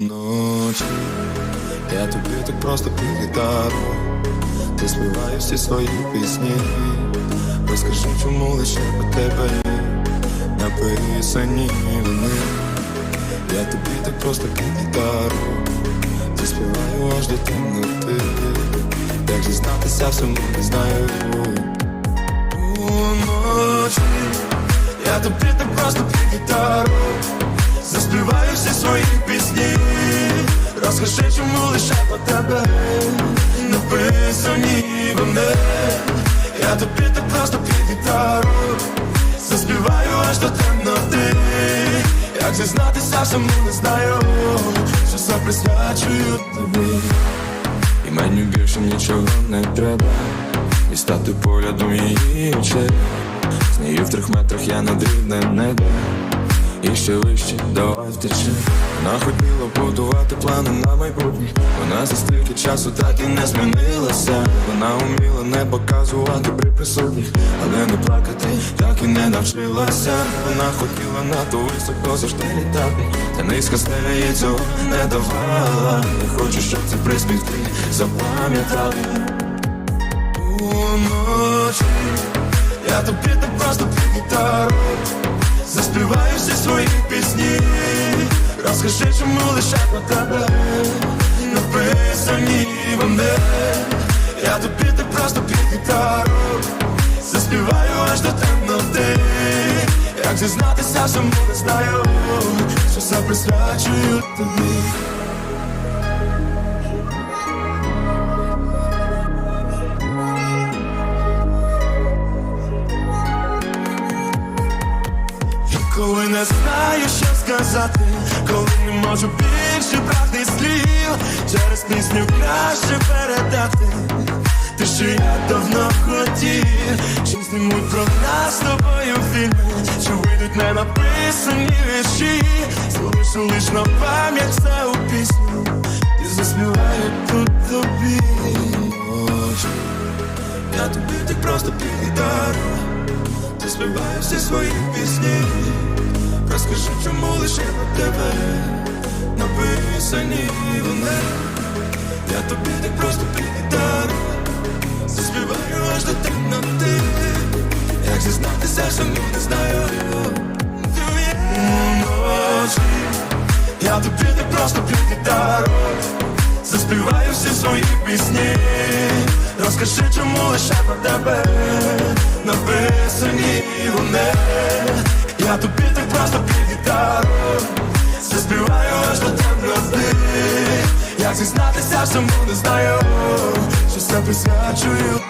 Ночі, я тобі так просто під гітару Ти співаєш всі свої пісні. Розкажи, чому лише про тебе написані вони? Я тобі так просто під гітару Ти співаю аж до темноти. Як зізнатися всьому не знаю Уночі, я тобі так просто під гітару розкажи, чому лише про тебе. Написані вони. Я тобі так просто під гітару. Заспіваю аж до темноти. Як зізнатися, саму не знаю, що все присвячую тобі. І мені більше нічого не треба. І стати поглядом її очей. З нею в трьох метрах я над рівнем неба і ще вище. Давай втече. Вона хотіла будувати плани на майбутнє. Вона за стільки часу так і не змінилася. Вона вміла не показувати при присутніх Але не плакати так і не навчилася. Вона хотіла надто високо завжди літати. Та низька стеля їй цього не давала. Я хочу, щоб це приспів ти запам'ятала. Уночі я тобі так просто під гітару. Свої пісні Розкажи, чому лише про тебе? Написані вони. Я тобі ти просто під гітару. Заспіваю аж до темноти. Як зізнатися, чому не знаю Що все присвячую тобі знаю, що сказати, коли не можу більше брати слів, через пісню краще передати. Те, що я давно хотів, чи знімуть про нас з тобою фільми, чи вийдуть не написані вірші, залишу лиш на пам'ять все у пісню, і заспіваю тут тобі. Ночі, я тобі так просто під гітару ти співаєш всі свої пісні Розкажи, чому лише про тебе Написані вони Я тобі так просто під гітару Заспіваю аж до темноти. Як зізнатися, саму не знаю? Уночі Я тобі так просто під гітару Заспіваю всі свої пісні. Розкажи, чому лише про тебе Написані вони Я тобі так просто під гітару Заспіваю аж до темноти. Як зізнатися, всьому не знаю Що все присвячую